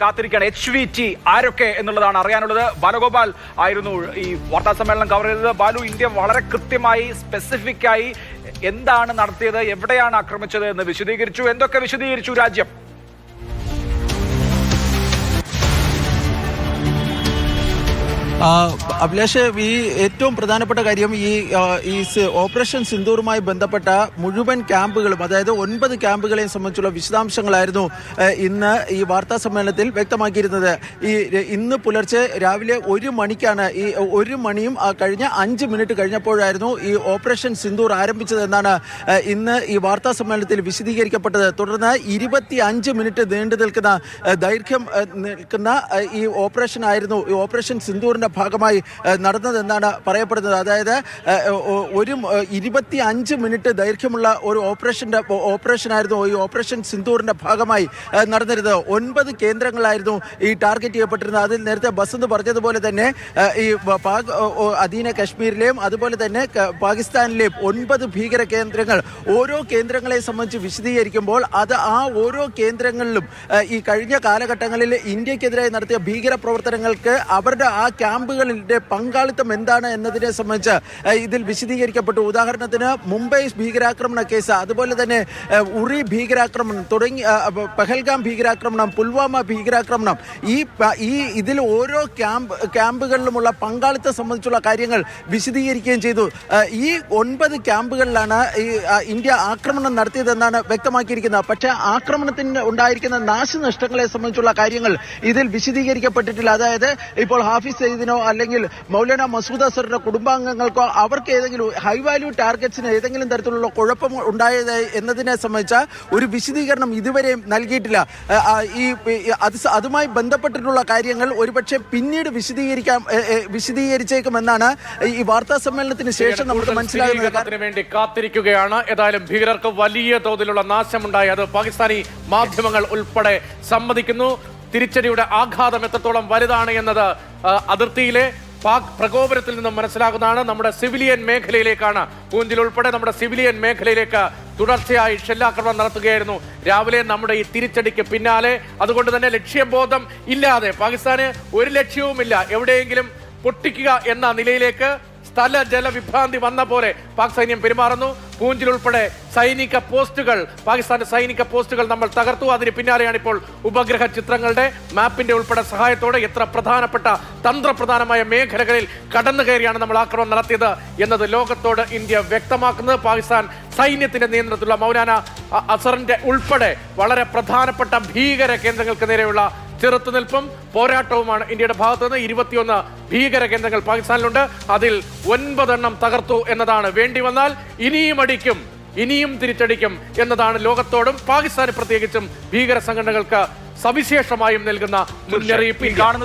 കാത്തിരിക്കുകയാണ്. H V T ആരൊക്കെ എന്നുള്ളതാണ് അറിയാനുള്ളത്. ബാലഗോപാൽ ആയിരുന്നു ഈ വാർത്താ സമ്മേളനം കവർ ചെയ്തത്. ബാലു ഇന്ത്യ വളരെ കൃത്യമായി സ്പെസിഫിക്കായി എന്താണ് നടത്തിയത് എവിടെയാണ് ആക്രമിച്ചത് എന്ന് വിശദീകരിച്ചു. എന്തൊക്കെ വിശദീകരിച്ചു രാജ്യം? അഭിലാഷ് ഈ ഏറ്റവും പ്രധാനപ്പെട്ട കാര്യം ഈ ഈ ഓപ്പറേഷൻ സിന്ദൂറുമായി ബന്ധപ്പെട്ട മുഴുവൻ ക്യാമ്പുകളും അതായത് ഒൻപത് ക്യാമ്പുകളെയും സംബന്ധിച്ചുള്ള വിശദാംശങ്ങളായിരുന്നു ഇന്ന് ഈ വാർത്താ സമ്മേളനത്തിൽ വ്യക്തമാക്കിയിരുന്നത്. ഈ ഇന്ന് പുലർച്ചെ രാവിലെ ഒരു മണിക്കാണ് ഈ ഒരു മണിയും കഴിഞ്ഞ അഞ്ച് മിനിറ്റ് കഴിഞ്ഞപ്പോഴായിരുന്നു ഈ ഓപ്പറേഷൻ സിന്ദൂർ ആരംഭിച്ചതെന്നാണ് എന്നാണ് ഇന്ന് ഈ വാർത്താ സമ്മേളനത്തിൽ വിശദീകരിക്കപ്പെട്ടത്. തുടർന്ന് ഇരുപത്തി അഞ്ച് മിനിറ്റ് നീണ്ടു നിൽക്കുന്ന ദൈർഘ്യം നിൽക്കുന്ന ഈ ഓപ്പറേഷൻ ആയിരുന്നു ഈ ഓപ്പറേഷൻ സിന്ദൂറിന്റെ ഭാഗമായി നടന്നതെന്നാണ് പറയപ്പെടുന്നത്. അതായത് ഒരു ഇരുപത്തി അഞ്ച് മിനിറ്റ് ദൈർഘ്യമുള്ള ഒരു ഓപ്പറേഷന്റെ ഓപ്പറേഷൻ ആയിരുന്നു ഈ ഓപ്പറേഷൻ സിന്ദൂറിന്റെ ഭാഗമായി നടന്നിരുന്നത്. ഒൻപത് കേന്ദ്രങ്ങളായിരുന്നു ഈ ടാർഗറ്റ് ചെയ്യപ്പെട്ടിരുന്നത്. അതിൽ നേരത്തെ എന്ന് പറഞ്ഞതുപോലെ തന്നെ ഈ പാക് അധീന കശ്മീരിലെയും അതുപോലെ തന്നെ പാകിസ്ഥാനിലെയും ഒൻപത് ഭീകര കേന്ദ്രങ്ങൾ ഓരോ കേന്ദ്രങ്ങളെ സംബന്ധിച്ച് വിശദീകരിക്കുമ്പോൾ അത് ആ ഓരോ കേന്ദ്രങ്ങളിലും ഈ കഴിഞ്ഞ കാലഘട്ടങ്ങളിൽ ഇന്ത്യക്കെതിരായി നടത്തിയ ഭീകര പ്രവർത്തനങ്ങൾക്ക് അവരുടെ ആ ക്യാമ്പുകളിലെ പങ്കാളിത്തം എന്താണ് എന്നതിനെ സംബന്ധിച്ച് ഇതിൽ വിശദീകരിക്കപ്പെട്ടു. ഉദാഹരണത്തിന് മുംബൈ ഭീകരാക്രമണ കേസ് അതുപോലെ തന്നെ ഉറി ഭീകരാക്രമണം തുടങ്ങി പെഹൽഗാം ഭീകരാക്രമണം പുൽവാമ ഭീകരാക്രമണം ഈ ഈ ഇതിൽ ഓരോ ക്യാമ്പ് ക്യാമ്പുകളിലുമുള്ള പങ്കാളിത്തം സംബന്ധിച്ചുള്ള കാര്യങ്ങൾ വിശദീകരിക്കുകയും ചെയ്തു. ഈ ഒൻപത് ക്യാമ്പുകളിലാണ് ഈ ഇന്ത്യ ആക്രമണം നടത്തിയതെന്നാണ് വ്യക്തമാക്കിയിരിക്കുന്നത്. പക്ഷേ ആക്രമണത്തിന് ഉണ്ടായിരിക്കുന്ന നാശനഷ്ടങ്ങളെ സംബന്ധിച്ചുള്ള കാര്യങ്ങൾ ഇതിൽ വിശദീകരിക്കപ്പെട്ടിട്ടില്ല. അതായത് ഇപ്പോൾ ഹാഫിസ് സയ്യിദിനോ അല്ലെങ്കിൽ മൗലാന മസൂദ് അസറിന്റെ കുടുംബാംഗങ്ങൾക്കോ അവർക്ക് ഏതെങ്കിലും ഹൈ വാല്യൂ ടാർഗറ്റ്സിന് ഏതെങ്കിലും തരത്തിലുള്ള കുഴപ്പം ഉണ്ടായത് എന്നതിനെ സംബന്ധിച്ച ഒരു വിശദീകരണം ഇതുവരെയും നൽകിയിട്ടില്ല. ഈ അത് അതുമായി ബന്ധപ്പെട്ടിട്ടുള്ള കാര്യങ്ങൾ ഒരുപക്ഷെ പിന്നീട് വിശദീകരിക്കാം വിശദീകരിച്ചേക്കുമെന്നാണ് ഈ വാർത്താ സമ്മേളനത്തിന് ശേഷം നമുക്ക് മനസ്സിലാകുന്നത് വേണ്ടി കാത്തിരിക്കുകയാണ്. ഏതായാലും ഭീകരർക്ക് വലിയ തോതിലുള്ള നാശമുണ്ടായി. അത് പാകിസ്ഥാനി മാധ്യമങ്ങൾ ഉൾപ്പെടെ സമ്മതിക്കുന്നു. തിരിച്ചടിയുടെ ആഘാതം എത്രത്തോളം വലുതാണ് എന്നത് അതിർത്തിയിലെ പാക് പ്രകോപനത്തിൽ നിന്നും മനസ്സിലാകുന്നതാണ്. നമ്മുടെ സിവിലിയൻ മേഖലയിലേക്കാണ് പൂഞ്ചിൽ ഉൾപ്പെടെ നമ്മുടെ സിവിലിയൻ മേഖലയിലേക്ക് തുടർച്ചയായി ഷെല്ലാക്രമണം നടത്തുകയായിരുന്നു. രാവിലെ നമ്മുടെ ഈ തിരിച്ചടിക്ക് പിന്നാലെ. അതുകൊണ്ട് തന്നെ ലക്ഷ്യബോധം ഇല്ലാതെ പാകിസ്ഥാന് ഒരു ലക്ഷ്യവുമില്ല. എവിടെയെങ്കിലും പൊട്ടിക്കുക എന്ന നിലയിലേക്ക് സ്ഥല ജല വിഭ്രാന്തി വന്ന പോലെ പാക് സൈന്യം പെരുമാറുന്നു. പൂഞ്ചിൽ ഉൾപ്പെടെ സൈനിക പോസ്റ്റുകൾ പാകിസ്ഥാന്റെ സൈനിക പോസ്റ്റുകൾ നമ്മൾ തകർത്തു. അതിന് പിന്നാലെയാണ് ഇപ്പോൾ ഉപഗ്രഹ ചിത്രങ്ങളുടെ മാപ്പിന്റെ ഉൾപ്പെടെ സഹായത്തോടെ എത്ര പ്രധാനപ്പെട്ട തന്ത്രപ്രധാനമായ മേഖലകളിൽ കടന്നു കയറിയാണ് നമ്മൾ ആക്രമണം നടത്തിയത് എന്നത് ലോകത്തോട് ഇന്ത്യ വ്യക്തമാക്കുന്നത്. പാകിസ്ഥാൻ സൈന്യത്തിന്റെ നിയന്ത്രണത്തിലുള്ള മൗലാന അസറിന്റെ ഉൾപ്പെടെ വളരെ പ്രധാനപ്പെട്ട ഭീകര കേന്ദ്രങ്ങൾക്ക് നേരെയുള്ള ചെറുത്തുനിൽപ്പും പോരാട്ടവുമാണ് ഇന്ത്യയുടെ ഭാഗത്തു നിന്ന് ഇരുപത്തിയൊന്ന് ഭീകര കേന്ദ്രങ്ങൾ പാകിസ്ഥാനിലുണ്ട്. അതിൽ ഒൻപതെണ്ണം തകർത്തു എന്നതാണ്. വേണ്ടി വന്നാൽ ഇനിയും അടിക്കും ഇനിയും തിരിച്ചടിക്കും എന്നതാണ് ലോകത്തോടും പാകിസ്ഥാന് പ്രത്യേകിച്ചും ഭീകര സംഘടനകൾക്ക് സവിശേഷമായും നൽകുന്ന മുന്നറിയിപ്പ് കാണുന്നത്